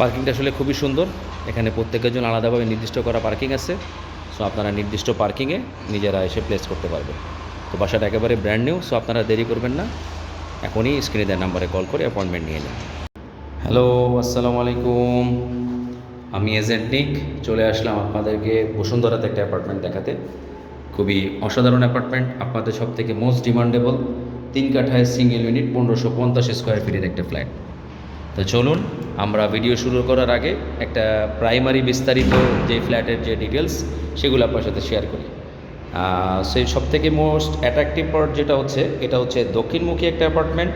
পার্কিংটা আসলে খুবই সুন্দর। এখানে প্রত্যেকের জন্য আলাদাভাবে নির্দিষ্ট করা পার্কিং আছে। সো আপনারা নির্দিষ্ট পার্কিংয়ে নিজেরা এসে প্লেস করতে পারবেন। তো বাসাটা একেবারে ব্র্যান্ড নিউ সো আপনারা দেরি করবেন না। এখনই স্ক্রিনে দেওয়ার নাম্বারে কল করে অ্যাপয়েন্টমেন্ট নিয়ে নিন। হ্যালো আসসালামু আলাইকুম। আমি এজেন্ট নিক চলে আসলাম আপনাদেরকে বসুন্ধরাতে একটা অ্যাপার্টমেন্ট দেখাতে। খুবই অসাধারণ অ্যাপার্টমেন্ট আপনাদের সব থেকে মোস্ট ডিমান্ডেবল তিন কাঠায় সিঙ্গেল ইউনিট পনেরোশো পঞ্চাশ স্কোয়ার ফিটের একটা ফ্ল্যাট তো চলুন, আমরা ভিডিও শুরু করার আগে একটা প্রাইমারি বিস্তারিত যে ফ্ল্যাটের যে ডিটেলস সেগুলো আপনার সাথে শেয়ার করি। সেই সব থেকে মোস্ট অ্যাট্রাকটিভ পার্ট যেটা হচ্ছে, এটা হচ্ছে দক্ষিণমুখী একটা অ্যাপার্টমেন্ট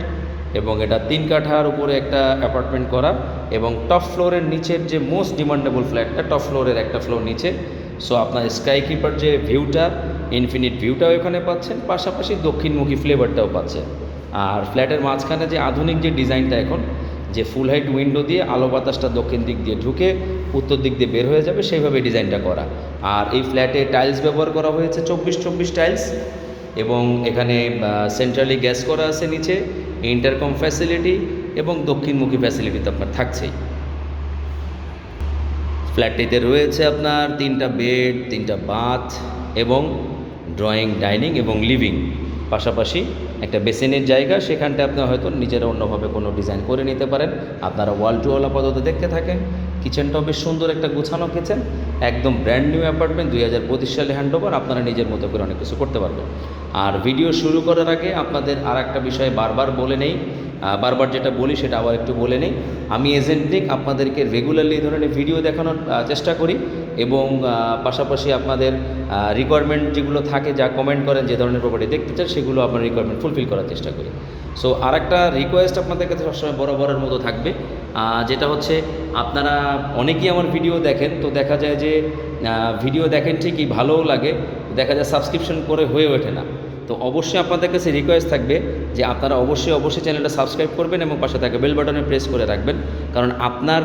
এবং এটা তিন কাঠার উপরে একটা অ্যাপার্টমেন্ট করা এবং টপ ফ্লোরের নিচের যে মোস্ট ডিমান্ডেবল ফ্ল্যাটটা টপ ফ্লোরের একটা ফ্লোর নিচে। সো আপনার স্কাই কিপার যে ভিউটা ইনফিনিট ভিউটাও এখানে পাচ্ছেন, পাশাপাশি দক্ষিণমুখী ফ্লেভারটাও পাচ্ছেন। আর ফ্ল্যাটের মাঝখানে যে আধুনিক যে ডিজাইনটা এখন যে ফুল হাইট উইন্ডো দিয়ে আলো বাতাসটা দক্ষিণ দিক দিয়ে ঢুকে উত্তর দিক দিয়ে বের হয়ে যাবে, সেইভাবে ডিজাইনটা করা। আর এই ফ্ল্যাটে টাইলস ব্যবহার করা হয়েছে চব্বিশ চব্বিশ টাইলস এবং এখানে সেন্ট্রালি গ্যাস করা আছে নিচে ইন্টারকম ফ্যাসিলিটি এবং দক্ষিণমুখী ফ্যাসিলিটি তো আপনার থাকছেই। ফ্ল্যাটটিতে রয়েছে আপনার তিনটা বেড তিনটা বাথ এবং ড্রয়িং ডাইনিং এবং লিভিং পাশাপাশি একটা বেসিনের জায়গা, সেখানটা আপনার হয়তো নিজেরা অন্যভাবে কোনো ডিজাইন করে নিতে পারেন। আপনারা ওয়াল টু ওয়াল আপাতত দেখতে থাকেন। কিচেনটাও বেশ সুন্দর একটা গুছানো কিচেন, একদম ব্র্যান্ড নিউ অ্যাপার্টমেন্ট দুই হাজার পঁচিশ সালে হ্যান্ড ওভার আপনারা নিজের মতো করে অনেক কিছু করতে পারবেন। আর ভিডিও শুরু করার আগে আপনাদের আর একটা বিষয় বারবার বলে নেই বারবার যেটা বলি সেটা আবার একটু বলে নেই। আমি এজেন্টিক আপনাদেরকে রেগুলারলি এই ধরনের ভিডিও দেখানোর চেষ্টা করি এবং পাশাপাশি আপনাদের রিকোয়ারমেন্ট যেগুলো থাকে যা কমেন্ট করেন, যে ধরনের প্রপার্টি দেখতে চান, সেগুলো আপনার রিকোয়ারমেন্ট ফুলফিল করার চেষ্টা করি। সো আর একটা রিকোয়েস্ট আপনাদের কাছে সবসময় বড় বরাবরের মতো থাকবে যেটা হচ্ছে আপনারা অনেকেই আমার ভিডিও দেখেন, তো দেখা যায় যে ভিডিও দেখেন ঠিকই ভালোও লাগে, দেখা যায় সাবস্ক্রিপশন করে হয়ে ওঠে না। তো অবশ্যই আপনাদের কাছে রিকোয়েস্ট থাকবে যে আপনারা অবশ্যই অবশ্যই চ্যানেলটা সাবস্ক্রাইব করবেন এবং পাশে থাকা বেল বাটনে প্রেস করে রাখবেন। কারণ আপনার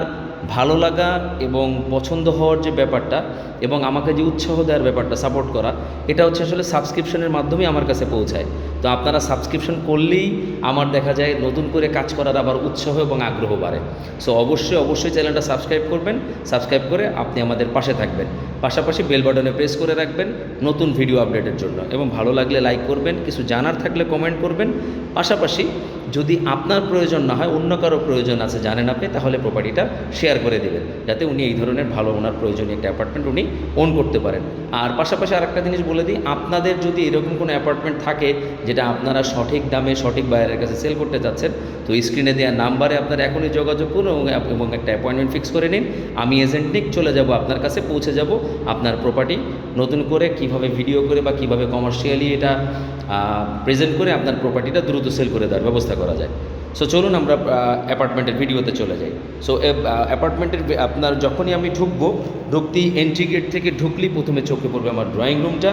ভালো লাগা এবং পছন্দ হওয়ার যে ব্যাপারটা এবং আমাকে যে উৎসাহ দেওয়ার ব্যাপারটা সাপোর্ট করা, এটা হচ্ছে আসলে সাবস্ক্রিপশনের মাধ্যমে আমার কাছে পৌঁছায়। তো আপনারা সাবস্ক্রিপশন করলেই আমার দেখা যায় নতুন করে কাজ করার আবার উৎসাহ এবং আগ্রহ বাড়ে। সো অবশ্যই অবশ্যই চ্যানেলটা সাবস্ক্রাইব করবেন। সাবস্ক্রাইব করে আপনি আমাদের পাশে থাকবেন। পাশাপাশি বেল বাটনে প্রেস করে রাখবেন নতুন ভিডিও আপডেটের জন্য। এবং ভালো লাগলে লাইক করবেন, কিছু জানার থাকলে কমেন্ট করবেন। পাশাপাশি যদি আপনার প্রয়োজন না হয়, অন্য কারও প্রয়োজন আছে, জানেন আপনি, তাহলে প্রপার্টিটা শেয়ার করে দেবেন। যাতে উনি এই ধরনের ভালো ওনার প্রয়োজনীয় একটা অ্যাপার্টমেন্ট উনি ওন করতে পারেন। আর পাশাপাশি আরেকটা জিনিস বলে দিই, আপনাদের যদি এরকম কোনো অ্যাপার্টমেন্ট থাকে, যেটা আপনারা সঠিক দামে সঠিক বায়ারের কাছে সেল করতে চাচ্ছেন, তো স্ক্রিনে দেওয়া নাম্বারে আপনারা এখনই যোগাযোগ করুন এবং একটা অ্যাপয়েন্টমেন্ট ফিক্স করে নিন। আমি এজেন্ট নিক, চলে যাব আপনার কাছে, পৌঁছে যাব আপনার প্রপার্টি নতুন করে কীভাবে ভিডিও করে বা কীভাবে কমার্শিয়ালি এটা প্রেজেন্ট করে আপনার প্রপার্টিটা দ্রুত সেল করে দেওয়ার ব্যবস্থা করা যায়। সো চলুন আমরা অ্যাপার্টমেন্টের ভিডিওতে চলে যাই। সো অ্যাপার্টমেন্টের আপনার যখনই আমি ঢুকবো, ঢুকতেই এন্ট্রি গেট থেকে ঢুকলেই প্রথমে চোখে পড়বে আমার ড্রয়িং রুমটা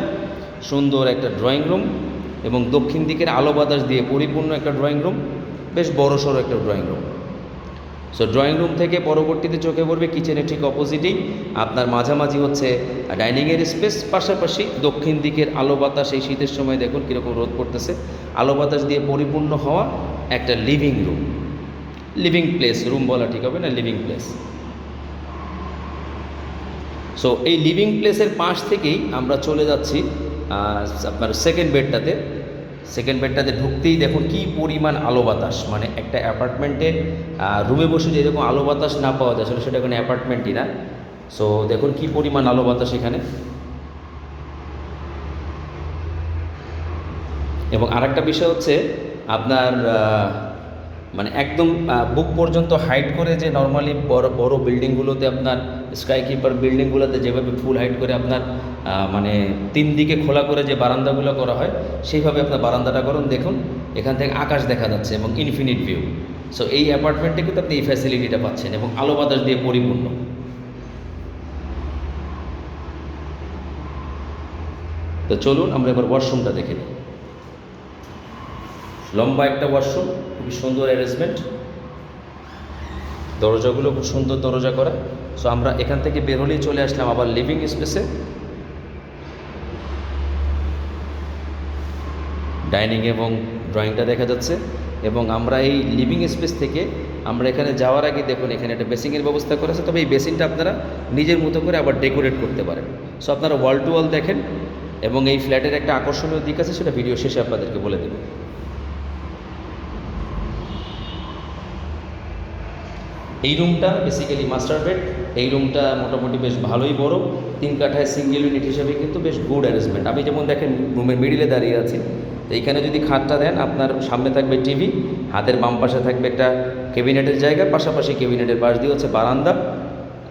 সুন্দর একটা ড্রয়িং রুম এবং দক্ষিণ দিকের আলো বাতাস দিয়ে পরিপূর্ণ একটা ড্রয়িং রুম বেশ বড়সড় একটা drawing room so drawing room থেকে পরবর্তীতে চোখে পড়বে কিচেনের ঠিক অপোজিটেই আপনার মাঝামাঝি হচ্ছে ডাইনিংয়ের স্পেস পাশাপাশি দক্ষিণ দিকের আলো বাতাস। এই শীতের সময় দেখুন কীরকম রোদ পড়তেছে। আলো বাতাস দিয়ে পরিপূর্ণ হওয়া একটা living room living place room বলা ঠিক হবে না লিভিং প্লেস সো এই লিভিং প্লেসের পাশ থেকেই আমরা চলে যাচ্ছি আপনার সেকেন্ড বেডটাতে সেকেন্ড বেডটাতে ঢুকতেই দেখুন কি পরিমাণ আলো বাতাস। মানে একটা অ্যাপার্টমেন্টে রুমে বসে যে এরকম আলো বাতাস না পাওয়া যায়, আসলে সেটা কোনো অ্যাপার্টমেন্টই না। সো দেখুন কি পরিমাণ আলো বাতাস এখানে। এবং আরেকটা বিষয় হচ্ছে, আপনার মানে একদম বুক পর্যন্ত হাইট করে যে নর্মালি বড় বড় বিল্ডিংগুলোতে আপনার স্কাই কিপার বিল্ডিংগুলোতে যেভাবে ফুল হাইট করে আপনার মানে তিন দিকে খোলা করে যে বারান্দাগুলো করা হয়, সেইভাবে আপনার বারান্দাটা করুন, দেখুন, এখান থেকে আকাশ দেখা যাচ্ছে এবং ইনফিনিট ভিউ সো এই অ্যাপার্টমেন্টে কিন্তু আপনি এই ফ্যাসিলিটিটা পাচ্ছেন এবং আলো বাতাস দিয়ে পরিপূর্ণ। তো চলুন, আমরা এবার ওয়াশরুমটা দেখে নিই। লম্বা একটা ওয়াশরুম খুবই সুন্দর অ্যারেঞ্জমেন্ট দরজাগুলো খুব সুন্দর দরজা করা। সো আমরা এখান থেকে বের হলেই চলে আসলাম আবার লিভিং স্পেসে ডাইনিং এবং ড্রয়িংটা দেখা যাচ্ছে। এবং আমরা এই লিভিং স্পেস থেকে আমরা এখানে যাওয়ার আগে দেখুন, এখানে একটা বেসিংয়ের ব্যবস্থা করেছে তবে এই বেসিনটা আপনারা নিজের মতো করে আবার ডেকোরেট করতে পারেন। সো আপনারা ওয়াল টু ওয়াল দেখেন। এবং এই ফ্ল্যাটের একটা আকর্ষণীয় দিক আছে, সেটা ভিডিও শেষে আপনাদেরকে বলে দেবো। এই রুমটা বেসিক্যালি মাস্টার বেড এই রুমটা মোটামুটি বেশ ভালোই বড়, তিন কাঠায় সিঙ্গেল ইউনিট হিসেবে কিন্তু বেশ গুড অ্যারেঞ্জমেন্ট আমি যেমন দেখেন, রুমের মিডিলে দাঁড়িয়ে আছি। তো এইখানে যদি খাটটা দেন, আপনার সামনে থাকবে টিভি হাতের বাম পাশে থাকবে একটা ক্যাবিনেটের জায়গা, পাশাপাশি ক্যাবিনেটের পাশ দিয়ে হচ্ছে বারান্দা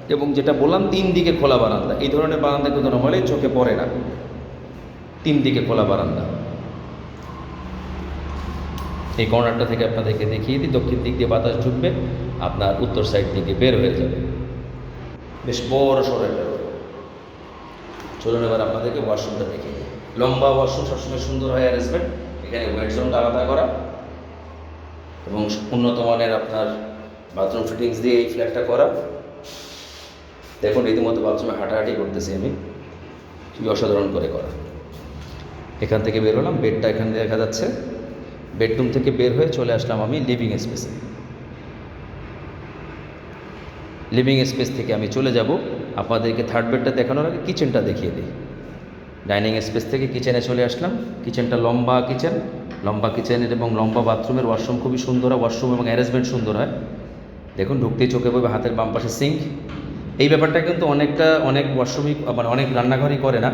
এবং যেটা বললাম, তিন দিকে খোলা বারান্দা। এই ধরনের বারান্দা কিন্তু নর্মালি চোখে পড়ে না। তিন দিকে খোলা বারান্দা। এই কর্নারটা থেকে আপনাদেরকে দেখিয়ে দিই, দক্ষিণ দিক দিয়ে বাতাস ঢুকবে, আপনার উত্তর সাইড দিকে বের হয়ে যাবে। বেশ বড় একটা চলুন এবার আপনাদেরকে ওয়াশরুমটা দিই। লম্বা ওয়াশরুম সবসময় সুন্দর হয় অ্যারেঞ্জমেন্ট এখানে ওয়েট জোনটা আলাদা করা। এবং উন্নত মানের আপনার বাথরুম ফিটিংস দিয়ে এই ফ্ল্যাটটা করা। দেখুন, রীতিমতো বাথরুমে হাঁটাহাঁটি করতেছি আমি। খুবই অসাধারণ করে করা। এখান থেকে বেরোলাম বেডটা এখানে দেখা যাচ্ছে। বেডরুম থেকে বের হয়ে চলে আসলাম আমি লিভিং স্পেসে লিভিং স্পেস থেকে আমি চলে যাব, আপনাদেরকে থার্ড বেডটা দেখানোর আগে কিচেনটা দেখিয়ে দিই। ডাইনিং স্পেস থেকে কিচেনে চলে আসলাম। কিচেনটা লম্বা কিচেন লম্বা কিচেনের এবং লম্বা বাথরুমের ওয়াশরুম খুবই সুন্দর হয় ওয়াশরুম এবং অ্যারেঞ্জমেন্ট সুন্দর হয়। দেখুন, ঢুকতেই চোখে পড়বে, হাতের বাম পাশে সিঙ্ক এই ব্যাপারটা কিন্তু অনেকটা, অনেক ওয়াশরুমই মানে অনেক রান্নাঘরই করে না।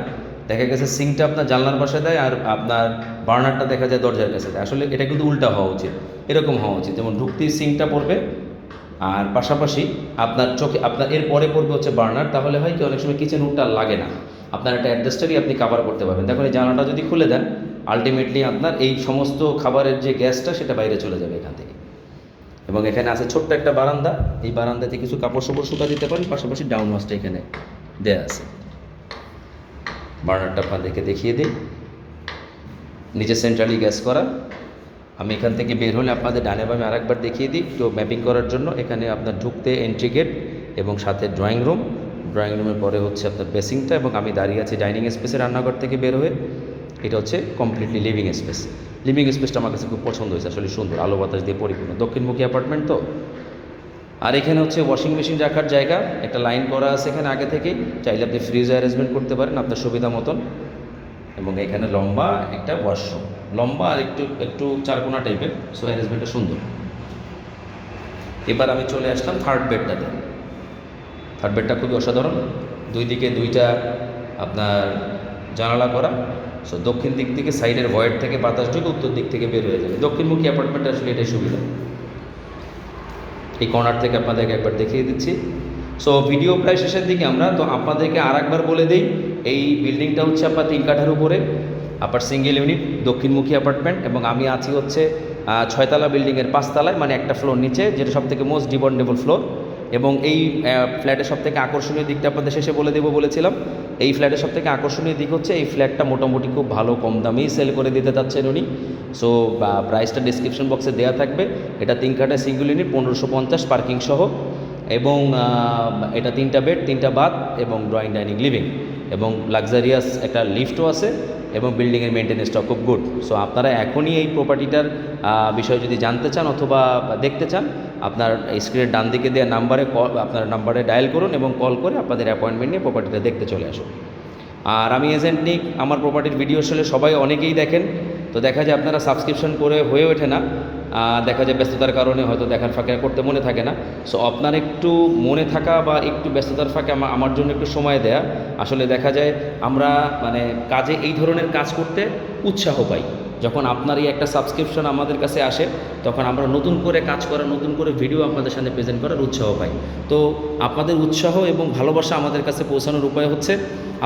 দেখা গেছে সিঙ্কটা আপনার জানলার পাশে দেয় আর আপনার বার্নারটা দেখা যায় দরজার কাছে দেয়। আসলে এটা কিন্তু উল্টা হওয়া উচিত, এরকম হওয়া উচিত। যেমন ঢুকতেই সিঙ্কটা পড়বে, আর পাশাপাশি আপনার চোখে, আপনার এর পরে পড়বে হচ্ছে বার্নার, তাহলে হয় কি অনেক সময় কিচেন উডটা লাগে না। আপনার একটা অ্যাডজাস্টারই আপনি কাভার করতে পারবেন। দেখুন এই জানালাটা যদি খুলে দেন আলটিমেটলি আপনার এই সমস্ত খাবারের যে গ্যাসটা সেটা বাইরে চলে যাবে এখান থেকে। এবং এখানে আছে ছোট্ট একটা বারান্দা। এই বারান্দাতে কিছু কাপড় সাপড় শুকা দিতে পারেন, পাশাপাশি ডাউন ওয়াশটা এখানে দেয়া আছে। বার্নারটা আপনাদেরকে দেখিয়ে দিই। নিচে সেন্ট্রালি গ্যাস করা। আমি এখান থেকে বের হলে আপনাদের ডানে বামে আরেকবার দেখিয়ে দিই তো ম্যাপিং করার জন্য। এখানে আপনার ঢুকতে এন্ট্রি গেট এবং সাথে ড্রয়িং রুম ড্রয়িং রুমের পরে হচ্ছে আপনার বেসিংটা এবং আমি দাঁড়িয়ে আছি ডাইনিং স্পেসে রান্নাঘর থেকে বের হয়ে। এটা হচ্ছে কমপ্লিটলি লিভিং স্পেস লিভিং স্পেসটা আমার কাছে খুব পছন্দ হয়েছে, আসলে সুন্দর। আলো বাতাস দিয়ে পরিপূর্ণ। দক্ষিণমুখী অ্যাপার্টমেন্ট তো? আর এখানে হচ্ছে ওয়াশিং মেশিন রাখার জায়গা, একটা লাইন করা আছে এখানে আগে থেকেই, চাইলে আপনি ফ্রিজ অ্যারেঞ্জমেন্ট করতে পারেন আপনার সুবিধা মতন। এবং এখানে লম্বা একটা ওয়াশরুম লম্বা আর একটু একটু চারকোনা টাইপের সো অ্যারেঞ্জমেন্টটা সুন্দর। এবার আমি চলে আসলাম থার্ড বেডটাতে থার্ড বেডটা খুবই অসাধারণ, দুই দিকে দুইটা আপনার জানালা করা সো দক্ষিণ দিক থেকে সাইডের ভয়েড থেকে বাতাস ঢুকে উত্তর দিক থেকে বের হয়ে যাবে। দক্ষিণমুখী অ্যাপার্টমেন্টে আসলে এটাই সুবিধা। এই কর্নার থেকে আপনাদেরকে একবার দেখিয়ে দিচ্ছি। সো ভিডিও প্রায় শেষের দিকে আমরা, তো আপনাদেরকে আর একবার বলে দিই, এই বিল্ডিংটা হচ্ছে আপনার তিন কাঠার উপরে, আপনার সিঙ্গেল ইউনিট দক্ষিণমুখী অ্যাপার্টমেন্ট এবং আমি আছি হচ্ছে ছয়তলা বিল্ডিংয়ের পাঁচতলায় মানে একটা ফ্লোর নিচে, যেটা সব থেকে মোস্ট ডিপেন্ডেবল ফ্লোর এবং এই ফ্ল্যাটের সব থেকে আকর্ষণীয় দিকটা আপনাদের শেষে বলে দেবো, বলেছিলাম। এই ফ্ল্যাটের সব থেকে আকর্ষণীয় দিক হচ্ছে, এই ফ্ল্যাটটা মোটামুটি খুব ভালো, কম দামেই সেল করে দিতে চাচ্ছেন উনি। সো প্রাইসটা ডিসক্রিপশন বক্সে দেওয়া থাকবে। এটা তিন কাঠা সিঙ্গল ইউনিট পনেরোশো পঞ্চাশ পার্কিং সহ। এবং এটা তিনটা বেড তিনটা বাথ এবং ড্রয়িং ডাইনিং লিভিং এবং লাক্সারিয়াস একটা লিফটও আছে। এবং বিল্ডিংয়ের মেনটেন্যান্সটাও খুব গুড সো আপনারা এখনই এই প্রপার্টিটার বিষয়ে যদি জানতে চান অথবা দেখতে চান, আপনার স্ক্রিনের ডান দিকে দেওয়া নাম্বারে কল আপনার নাম্বারে ডায়াল করুন এবং কল করে আপনাদের অ্যাপয়েন্টমেন্ট নিয়ে প্রপার্টিটা দেখতে চলে আসুন। আর আমি এজেন্ট নিক আমার প্রপার্টির ভিডিও আসলে সবাই অনেকেই দেখেন। তো দেখা যায় আপনারা সাবস্ক্রিপশন করে হয়ে ওঠে না দেখা যায় ব্যস্ততার কারণে হয়তো দেখার ফাঁকে করতে মনে থাকে না। সো আপনার একটু মনে থাকা বা একটু ব্যস্ততার ফাঁকে আমার জন্য একটু সময় দেয়া। আসলে দেখা যায় আমরা মানে কাজে এই ধরনের কাজ করতে উৎসাহ পাই। যখন আপনার এই একটা সাবস্ক্রিপশন আমাদের কাছে আসে, তখন আমরা নতুন করে কাজ করা, নতুন করে ভিডিও আপনাদের সামনে প্রেজেন্ট করার উৎসাহ পাই। তো আপনাদের উৎসাহ এবং ভালোবাসা আমাদের কাছে পৌঁছানোর উপায় হচ্ছে,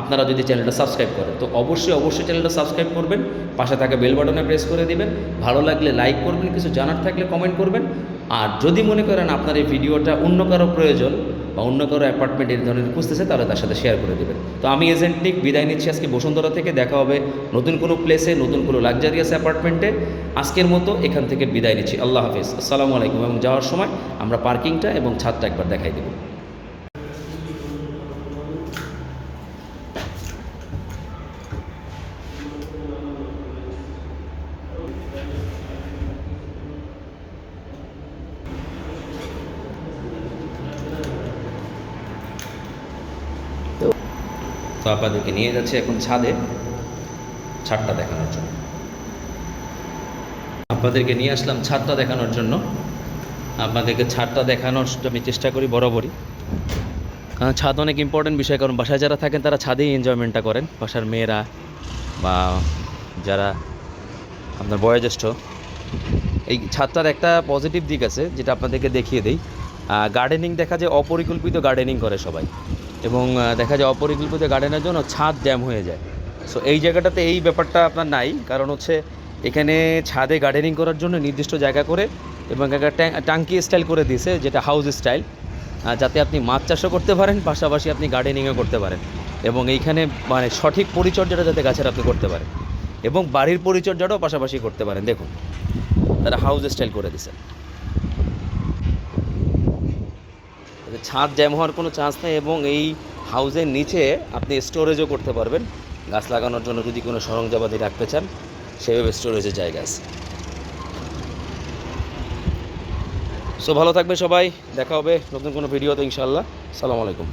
আপনারা যদি চ্যানেলটা সাবস্ক্রাইব করেন, তো অবশ্যই অবশ্যই চ্যানেলটা সাবস্ক্রাইব করবেন, পাশে থাকা বেল বাটনে প্রেস করে দিবেন, ভালো লাগলে লাইক করবেন, কিছু জানার থাকলে কমেন্ট করবেন, আর যদি মনে করেন আপনার এই ভিডিওটা অন্য কারও প্রয়োজন বা অন্য কারও অ্যাপার্টমেন্ট এই ধরনের খুঁজতেছে তাহলে তার সাথে শেয়ার করে দেবেন। তো আমি এজেন্টিক বিদায় নিচ্ছি আজকে বসুন্ধরা থেকে, দেখা হবে নতুন কোনো প্লেসে নতুন কোনো লাক্সারিয়াস অ্যাপার্টমেন্টে আজকের মতো এখান থেকে বিদায় নিচ্ছি। আল্লাহ হাফিজ। আসসালামু আলাইকুম। এবং যাওয়ার সময় আমরা পার্কিংটা এবং ছাদটা একবার দেখাই দেবো। তো আপনাদেরকে নিয়ে যাচ্ছে এখন ছাদে ছাদটা দেখানোর জন্য। আপনাদেরকে নিয়ে আসলাম ছাদটা দেখানোর জন্য। আপনাদেরকে ছাদটা দেখানোর আমি চেষ্টা করি বরাবরই। কারণ ছাদ অনেক ইম্পর্টেন্ট বিষয়, কারণ বাসায় যারা থাকেন তারা ছাদেই এনজয়মেন্টটা করেন। বাসার মেয়েরা বা যারা আপনার বয়োজ্যেষ্ঠ, এই ছাদটার একটা পজিটিভ দিক আছে, যেটা আপনাদেরকে দেখিয়ে দিই। গার্ডেনিং দেখা যায় অপরিকল্পিত গার্ডেনিং করে সবাই। এবং দেখা যায় অপরিকল্পিত গার্ডেনের জন্য ছাদ জ্যাম হয়ে যায়। সো এই জায়গাটাতে এই ব্যাপারটা আপনার নাই। কারণ হচ্ছে, এখানে ছাদে গার্ডেনিং করার জন্য নির্দিষ্ট জায়গা করে এবং একটা ট্যাং- টাঙ্কি স্টাইল করে দিয়েছে, যেটা হাউস স্টাইল যাতে আপনি মাছ চাষও করতে পারেন, পাশাপাশি আপনি গার্ডেনিংও করতে পারেন। এবং এইখানে মানে সঠিক পরিচর্যাটা যাতে গাছের আপনি করতে পারেন। এবং বাড়ির পরিচর্যাটাও পাশাপাশি করতে পারেন। দেখুন, তারা হাউস স্টাইল করে দিছে ছাদ জ্যাম হওয়ার কোনো চান্স নেই এবং এই হাউসের নিচে আপনি স্টোরেজও করতে পারবেন। গাছ লাগানোর জন্য যদি কোনো সরঞ্জামাদি রাখতে চান, সেভাবে স্টোরেজের জায়গা আছে। সো ভালো থাকবে সবাই, দেখা হবে নতুন কোনো ভিডিওতে ইনশাল্লাহ সালাম আলাইকুম।